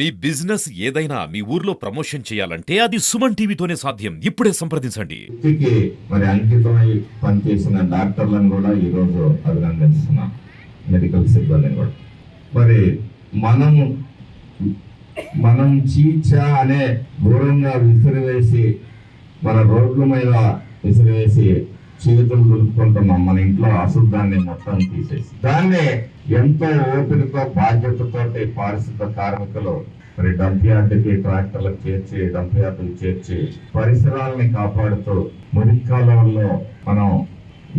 మీ business ఏదైనా మీ ఊర్లో promotion చేయాలంటే అది సుమన్ టీవీతోనే సాధ్యం. ఇప్పుడే సంప్రదించండి. వృత్తికి మరి అంకితమై పనిచేసిన డాక్టర్లను కూడా ఈరోజు అభినందిస్తున్నా. మెడికల్ సిబ్బందిని కూడా. మరి మనము మనం చీచా అనే దూరంగా విసిరివేసి మన రోడ్ల మీద విసిరివేసి చేతులు దులుపుకుంటున్నాం మన ఇంట్లో అశుద్ధాన్ని మొత్తం తీసేసి దాన్ని ఎంతో ఓపికతో బాధ్యతతోటి పారిశుద్ధ కార్మికులు మరి డంప్ యార్డుకి ట్రాక్టర్లకు చేర్చి డంప్ యార్డులు చేర్చి పరిసరాలని కాపాడుతూ మురికి కాలువల్లో మనం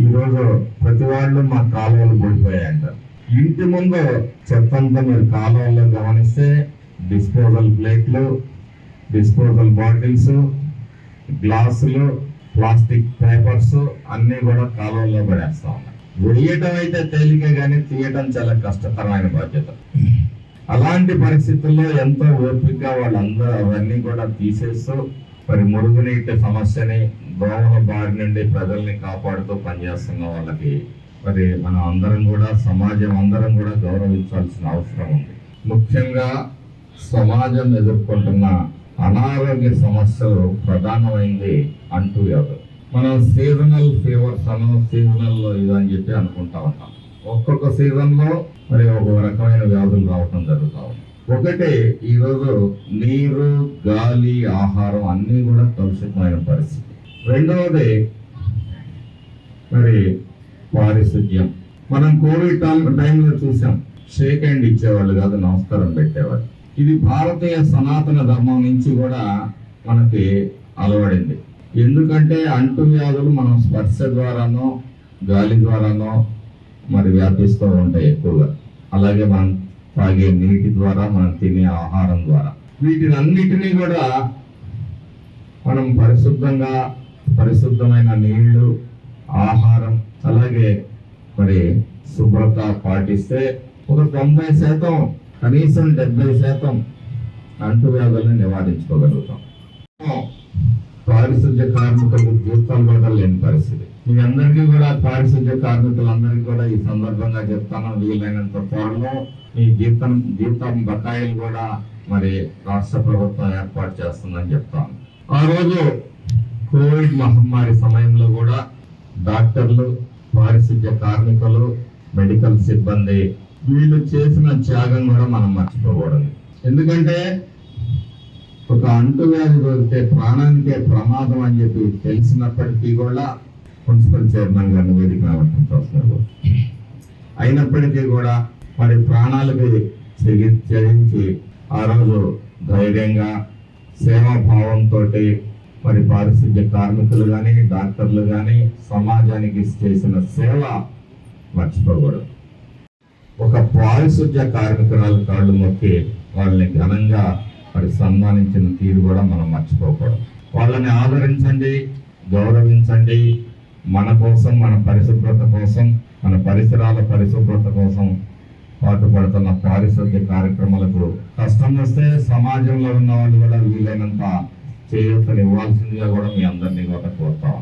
ఈరోజు ప్రతి వాళ్ళు మా కాలువలు పడిపోయాయంటారు ఇంటి ముందు చెత్తంతా మీరు కాలువల్లో గమనిస్తే డిస్పోజల్ ప్లేట్లు డిస్పోజల్ బాటిల్స్ గ్లాసులు ప్లాస్టిక్ పేపర్స్ అన్ని కూడా కాలంలో పడేస్తా ఉన్నాయి వేయటం అయితే తేలిక కానీ తీయటం చాలా కష్టతరమైన బాధ్యత. అలాంటి పరిస్థితుల్లో ఎంతో ఓపికగా వాళ్ళందరూ అవన్నీ కూడా తీసేస్తూ మరి మురుగునీటి సమస్యని దోమల బారి నుండి ప్రజల్ని కాపాడుతూ పనిచేస్తున్న వాళ్ళకి మరి మనం అందరం కూడా సమాజం అందరం కూడా గౌరవించాల్సిన అవసరం ఉంది. ముఖ్యంగా సమాజం ఎదుర్కొంటున్న అనారోగ్య సమస్యలు ప్రధానమైంది అంటూ వ్యాధులు మనం సీజనల్ ఫీవర్స్ అను సీజనల్ ఇది అని చెప్పి అనుకుంటా ఉంటాం. ఒక్కొక్క సీజన్లో మరి ఒక రకమైన వ్యాధులు రావటం జరుగుతూ ఉంది. ఈరోజు నీరు గాలి ఆహారం అన్నీ కూడా కలుషితమైన పరిస్థితి. రెండవది మరి పారిశుద్ధ్యం. మనం కోవిడ్ టైం- టైంలో చూసాం షేక్ హ్యాండ్ ఇచ్చేవాళ్ళు కాదు నమస్కారం పెట్టేవాళ్ళు. ఇది భారతీయ సనాతన ధర్మం నుంచి కూడా మనకి అలవడింది. ఎందుకంటే అంటు వ్యాధులు మనం స్పర్శ ద్వారానో గాలి ద్వారానో మరి వ్యాపిస్తూ ఉంటాయి ఎక్కువగా. అలాగే మనం తాగే నీటి ద్వారా మనం తినే ఆహారం ద్వారా. వీటిని అన్నిటినీ కూడా మనం పరిశుద్ధంగా పరిశుద్ధమైన నీళ్ళు ఆహారం అలాగే మరి శుభ్రత పాటిస్తే ఒక తొంభై శాతం కనీసం డెబ్బై శాతం అంటువ్యాధులను నివారించుకోగలుగుతాం. పారిశుద్ధ్య కార్మికులకు జీతాలు కూడా లేని పరిస్థితి. మీ అందరికీ కూడా పారిశుద్ధ్య కార్మికులందరికీ కూడా ఈ సందర్భంగా చెప్తాను వీలైనంత త్వరలో మీ జీతం జీతం బకాయిలు కూడా మరి రాష్ట్ర ప్రభుత్వం ఏర్పాటు చేస్తుందని చెప్తాను. ఆ రోజు కోవిడ్ మహమ్మారి సమయంలో కూడా డాక్టర్లు పారిశుద్ధ్య కార్మికులు మెడికల్ సిబ్బంది వీళ్ళు చేసిన త్యాగం కూడా మనం మర్చిపోకూడదు. ఎందుకంటే ఒక అంటువ్యాధి దొరికితే ప్రాణానికే ప్రమాదం అని చెప్పి తెలిసినప్పటికీ కూడా మున్సిపల్ చైర్మన్ గారిని వేదిక చూస్తున్నారు అయినప్పటికీ కూడా మరి ప్రాణాలకి తెగి ఆ రోజు ధైర్యంగా సేవాభావంతో మరి పారిశుద్ధ్య కార్మికులు కానీ డాక్టర్లు కానీ సమాజానికి చేసిన సేవ మర్చిపోకూడదు. ఒక పారిశుద్ధ్య కార్మికురాలు కాళ్ళు మొక్కి వాళ్ళని ఘనంగా మరి సన్మానించిన తీరు కూడా మనం మర్చిపోకూడదు. వాళ్ళని ఆదరించండి గౌరవించండి. మన కోసం మన పరిశుభ్రత కోసం మన పరిసరాల పరిశుభ్రత కోసం పాటుపడుతున్న పారిశుద్ధ్య కార్యక్రమాలకు కష్టం వస్తే సమాజంలో ఉన్న వాళ్ళు కూడా వీలైనంత చేయూతనివ్వాల్సిందిగా కూడా మీ అందరినీ కూడా కోరుతా